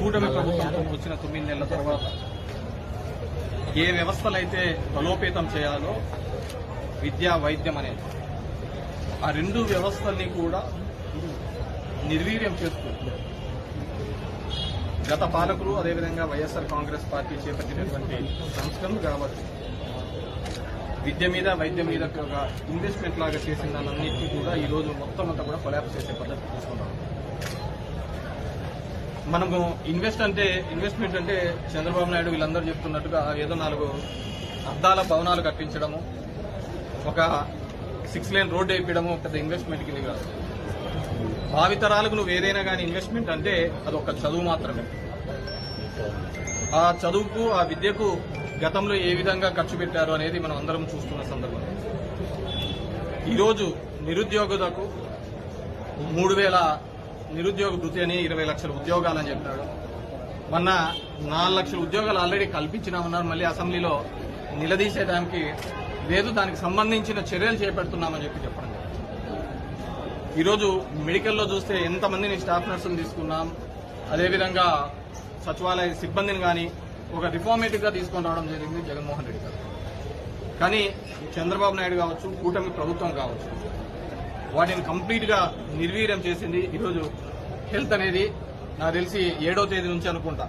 కూటమి ప్రభుత్వం వచ్చిన తొమ్మిది నెలల తర్వాత ఏ వ్యవస్థలైతే బలోపేతం చేయాలో విద్య వైద్యం అనేది ఆ రెండు వ్యవస్థల్ని కూడా నిర్వీర్యం చేస్తూ గత పాలకులు అదేవిధంగా వైఎస్ఆర్ కాంగ్రెస్ పార్టీ చేపట్టినటువంటి సంస్కరణలు కావచ్చు. విద్య మీద వైద్యం మీద ఇన్వెస్ట్మెంట్ లాగా చేసిన దానన్నింటినీ కూడా ఈరోజు మొత్తం అంతా కూడా కొలాప్స్ చేసే పద్ధతి తీసుకున్నాం. మనము ఇన్వెస్ట్ అంటే ఇన్వెస్ట్మెంట్ అంటే చంద్రబాబు నాయుడు వీళ్ళందరూ చెప్తున్నట్టుగా ఏదో నాలుగు అద్దాల భవనాలు కట్టించడము ఒక సిక్స్ లేన్ రోడ్డు వేయించడము పెద్ద ఇన్వెస్ట్మెంట్ కింద కాదు. భావితరాలకు నువ్వు ఏదైనా కానీ ఇన్వెస్ట్మెంట్ అంటే అది ఒక చదువు మాత్రమే. ఆ చదువుకు ఆ విద్యకు గతంలో ఏ విధంగా ఖర్చు పెట్టారు అనేది మనం అందరం చూస్తున్న సందర్భం. ఈరోజు నిరుద్యోగులకు మూడు వేల నిరుద్యోగ భృతి అని ఇరవై లక్షల ఉద్యోగాలని చెప్పాడు. మొన్న నాలుగు లక్షల ఉద్యోగాలు ఆల్రెడీ కల్పించినామన్నారు మళ్ళీ అసెంబ్లీలో నిలదీసేదానికి లేదు. దానికి సంబంధించిన చర్యలు చేపడుతున్నామని చెప్పి చెప్పడం ఈరోజు మెడికల్లో చూస్తే ఎంతమందిని స్టాఫ్ నర్సులు తీసుకున్నాం. అదేవిధంగా సచివాలయ సిబ్బందిని కానీ ఒక రిఫార్మేటివ్గా తీసుకొని రావడం జరిగింది జగన్మోహన్ రెడ్డి గారు. కానీ చంద్రబాబు నాయుడు కావచ్చు కూటమి ప్రభుత్వం కావచ్చు వాటిని కంప్లీట్గా నిర్వీర్యం చేసింది ఈరోజు హెల్త్ అనేది నాకు తెలిసి ఏడో తేదీ నుంచి అనుకుంటా.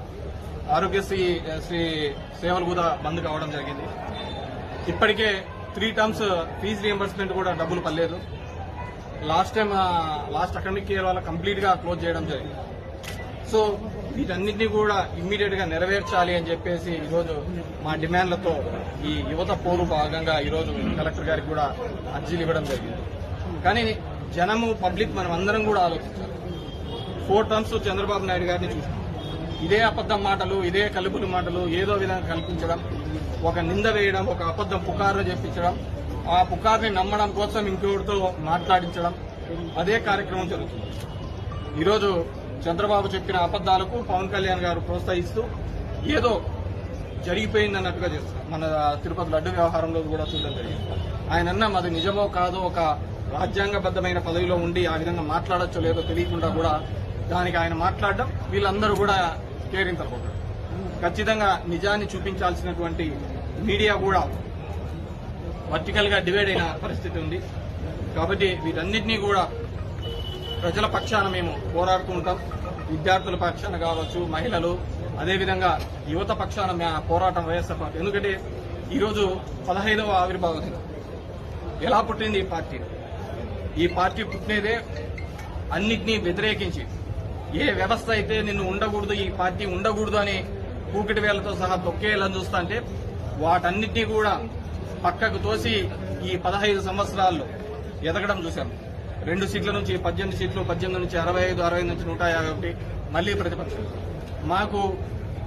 ఆరోగ్యశ్రీ శ్రీ సేవలు కూడా బంద్ కావడం జరిగింది. ఇప్పటికే త్రీ టర్మ్స్ ఫీజు రియంబర్స్మెంట్ కూడా డబ్బులు పర్లేదు last time last academic year వాళ్ళ కంప్లీట్గా క్లోజ్ చేయడం జరిగింది. సో వీటన్నిటిని కూడా ఇమ్మీడియట్గా నెరవేర్చాలి అని చెప్పేసి ఈరోజు మా డిమాండ్లతో ఈ యువత పోరు భాగంగా ఈరోజు కలెక్టర్ గారికి కూడా అర్జీలు ఇవ్వడం జరిగింది. కానీ జనము పబ్లిక్ మనం అందరం కూడా ఆలోచించాలి. ఫోర్ టర్మ్స్ చంద్రబాబు నాయుడు గారిని చూసాం ఇదే అబద్ధం మాటలు ఇదే కలుపులు మాటలు ఏదో విధంగా కల్పించడం ఒక నింద వేయడం ఒక అబద్ధం పుకారు చెప్పించడం ఆ పుకార్ని నమ్మడం కోసం ఇంకొకరితో మాట్లాడించడం అదే కార్యక్రమం జరుగుతుంది. ఈరోజు చంద్రబాబు చెప్పిన అబద్దాలకు పవన్ కళ్యాణ్ గారు ప్రోత్సహిస్తూ ఏదో జరిగిపోయింది అన్నట్టుగా చేస్తారు మన తిరుపతి లడ్డు వ్యవహారంలో కూడా చూడడం జరిగింది. ఆయన అన్న అది నిజమో కాదో ఒక రాజ్యాంగబద్ధమైన పదవిలో ఉండి ఆ విధంగా మాట్లాడచ్చో లేదో తెలియకుండా కూడా దానికి ఆయన మాట్లాడడం వీళ్ళందరూ కూడా కేరింతలు ఖచ్చితంగా నిజాన్ని చూపించాల్సినటువంటి మీడియా కూడా వర్టికల్గా డివైడ్ అయిన పరిస్థితి ఉంది. కాబట్టి వీటన్నిటినీ కూడా ప్రజల పక్షాన మేము పోరాడుతూ ఉంటాం. విద్యార్థుల పక్షాన కావచ్చు మహిళలు అదేవిధంగా యువత పక్షాన పోరాటం వైఎస్ఆర్ పార్టీ. ఎందుకంటే ఈరోజు పదహైదవ ఆవిర్భావ దినం. ఎలా పుట్టింది ఈ పార్టీ? ఈ పార్టీ పుట్టినదే అన్నిటినీ వ్యతిరేకించి. ఏ వ్యవస్థ అయితే నిన్ను ఉండకూడదు ఈ పార్టీ ఉండకూడదు అని కూకిటి వేలతో సహా తొక్కేయాలని చూస్తా అంటే వాటన్నిటినీ కూడా పక్కకు తోసి ఈ పదహైదు సంవత్సరాల్లో ఎదగడం చూశాం. రెండు సీట్ల నుంచి పద్దెనిమిది సీట్లు పద్దెనిమిది నుంచి అరవై ఐదు అరవై నుంచి నూట యాభై ఒకటి మళ్ళీ ప్రతిపక్షం. మాకు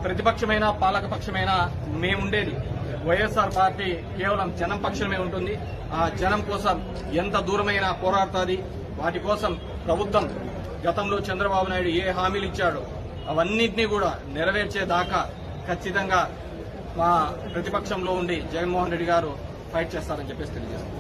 ప్రతిపక్షమైన పాలకపక్షమైన మేముండేది. వైఎస్ఆర్ పార్టీ కేవలం జనం పక్షమే ఉంటుంది. ఆ జనం కోసం ఎంత దూరమైనా పోరాడుతుంది. వాటి కోసం ప్రభుత్వం గతంలో చంద్రబాబు నాయుడు ఏ హామీలు ఇచ్చాడో అవన్నింటినీ కూడా నెరవేర్చేదాకా ఖచ్చితంగా మా ప్రతిపక్షంలో ఉండి జగన్మోహన్ రెడ్డి గారు ఫైట్ చేస్తారని చెప్పేసి తెలియజేస్తారు